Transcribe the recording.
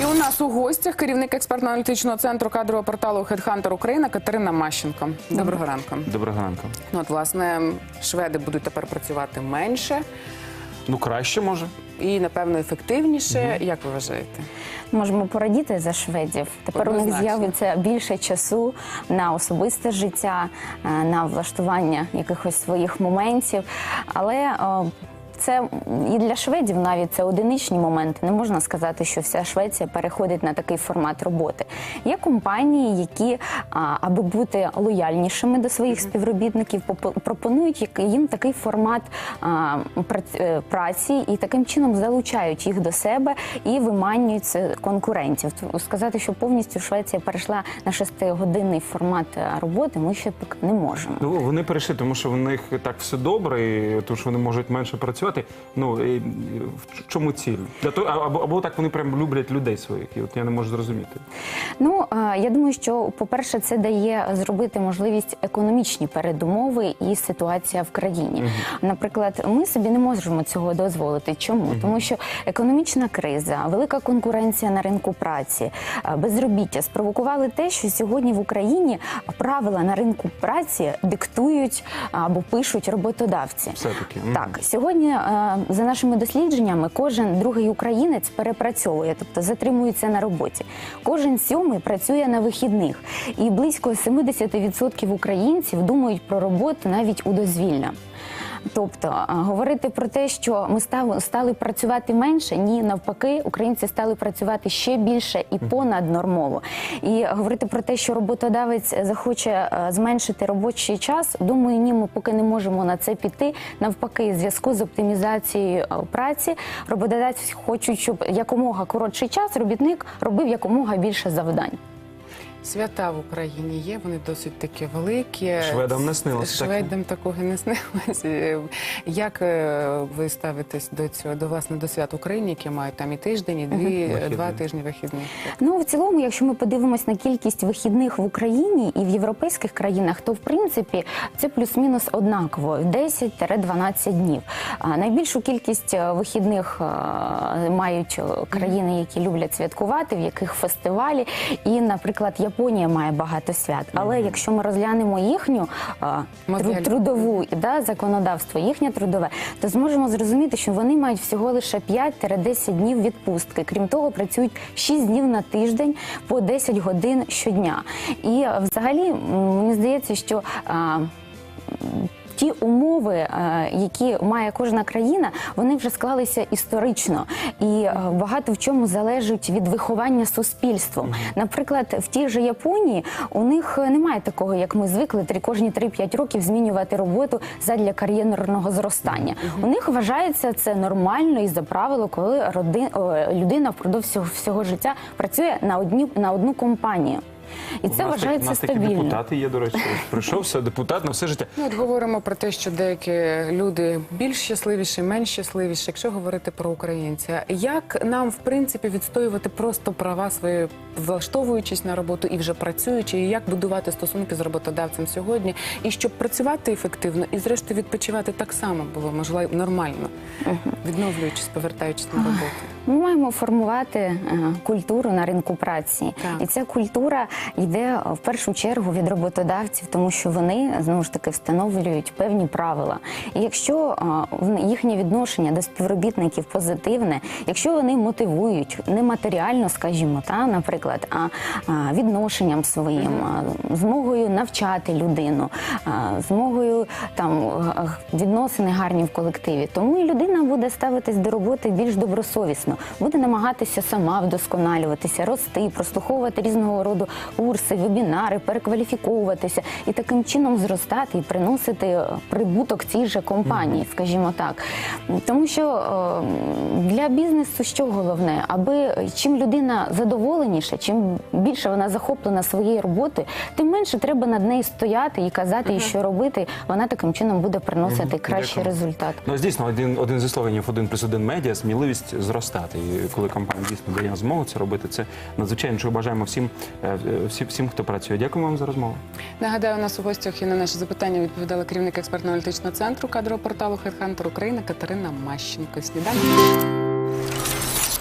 І у нас у гостях керівник експертно-аналітичного центру кадрового порталу Headhunter Україна Катерина Мащенко. Доброго ранку. Доброго ранку. Ну, от, власне, шведи будуть тепер працювати менше Ну, краще може. і, напевно, ефективніше. Як ви вважаєте? Можемо порадіти за шведів. Тепер у них з'явиться більше часу на особисте життя, е, на влаштування якихось своїх моментів. Але е, це і для шведів навіть це одиничні моменти. Не можна сказати, що вся Швеція переходить на такий формат роботи. Є компанії, які, аби бути лояльнішими до своїх співробітників, пропонують їм такий формат е, праці і таким чином залучають їх до себе і виманюють конкурентів. Сказати, що повністю Швеція перейшла на шестигодинний формат е, роботи, ми ще не можемо. Ну, вони перейшли, тому що в них так все добре, і тому що вони можуть менше працювати. Ну, і, і в чому ціль? Для того, або, або так вони прям люблять людей своїх. І от я не можу зрозуміти. Ну я думаю, що по-перше, це дає зробити можливість економічні передумови і ситуація в країні. Наприклад, ми собі не можемо цього дозволити. Чому? Тому що економічна криза, велика конкуренція на ринку праці, безробіття спровокували те, що сьогодні в Україні правила на ринку праці диктують або пишуть роботодавці. Все-таки. Мгм. Так, сьогодні за нашими дослідженнями кожен другий українець перепрацьовує, тобто затримується на роботі. Кожен сьомий працює на вихідних, і близько 70% українців думають про роботу навіть у дозвілля. Тобто е, говорити про те, що ми стали працювати менше, ні, навпаки, українці стали працювати ще більше і понаднормово. І говорити про те, що роботодавець захоче е, зменшити робочий час, думаю, ні, ми поки не можемо на це піти. Навпаки, в зв'язку з оптимізацією е, праці роботодавці хочуть, щоб якомога коротший час робітник робив якомога більше завдань. Свята в Україні є, вони досить такі великі. Шведам не снилося. Шведам такого не снилося. Е, Як е, ви ставитесь до цього, до власне до свят України, які мають там і тиждень, і дві, Вихідних. два тижні вихідних? Ну в цілому, якщо ми подивимось на кількість вихідних в Україні і в європейських країнах, то в принципі це плюс-мінус однаково 10-12 днів. А найбільшу кількість е, вихідних е, мають е, країни, які люблять святкувати, в яких фестивалі, і, наприклад, Японія має багато свят. Але якщо ми розглянемо їхню тру- трудову да, законодавство, їхнє трудове, то зможемо зрозуміти, що вони мають всього лише 5-10 днів відпустки. Крім того, працюють 6 днів на тиждень по 10 годин щодня. І взагалі мені здається, що. а, Ті умови, е, які має кожна країна, вони вже склалися історично, і е, багато в чому залежить від виховання суспільством. Наприклад, в тій же Японії у них немає такого, як ми звикли, три кожні 3-5 років змінювати роботу задля кар'єрного зростання. У них вважається це нормально і за правило, коли роди, людина впродовж всього, всього життя працює на одні на одну компанію. І це нас вважається нас такі депутати є, до речі. Ось Прийшов все, депутат на все життя. Ну, от говоримо про те, що деякі люди більш щасливіші, менш щасливіші. Якщо говорити про українця, як нам в принципі відстоювати просто права свої, влаштовуючись на роботу і вже працюючи, і як будувати стосунки з роботодавцем сьогодні, і щоб працювати ефективно, і зрештою відпочивати так само було можливо нормально, відновлюючись, повертаючись на роботу. Ми маємо формувати е, культуру на ринку праці, Так. і ця культура йде е, в першу чергу від роботодавців, тому що вони знову ж таки встановлюють певні правила. І якщо е, їхнє відношення до співробітників позитивне, якщо вони мотивують не матеріально, скажімо, та наприклад, а відношенням своїм, змогою навчати людину, змогою там відносини гарні в колективі, тому і людина буде ставитись до роботи більш добросовісно, буде намагатися сама вдосконалюватися, рости, прослуховувати різного роду курси, вебінари, перекваліфіковуватися і таким чином зростати і приносити е, прибуток цій же компанії, скажімо так. Тому що е, для бізнесу що головне, аби чим людина задоволеніша, чим більше вона захоплена своєю роботою, тим менше треба над нею стояти і казати, що робити. Вона таким чином буде приносити кращий результат. Ну, дійсно, один, один зі слоганів один плюс один медіа сміливість зростати. І коли компанія дійсно дає змогу це робити, це надзвичайно чого бажаємо всім, е, е, всім, хто працює. Дякую вам за розмову. Нагадаю, у нас у гостях і на наше запитання відповідала керівник експертно-аналітичного центру кадрового порталу Headhunter Україна Катерина Мащенко. Сніданок.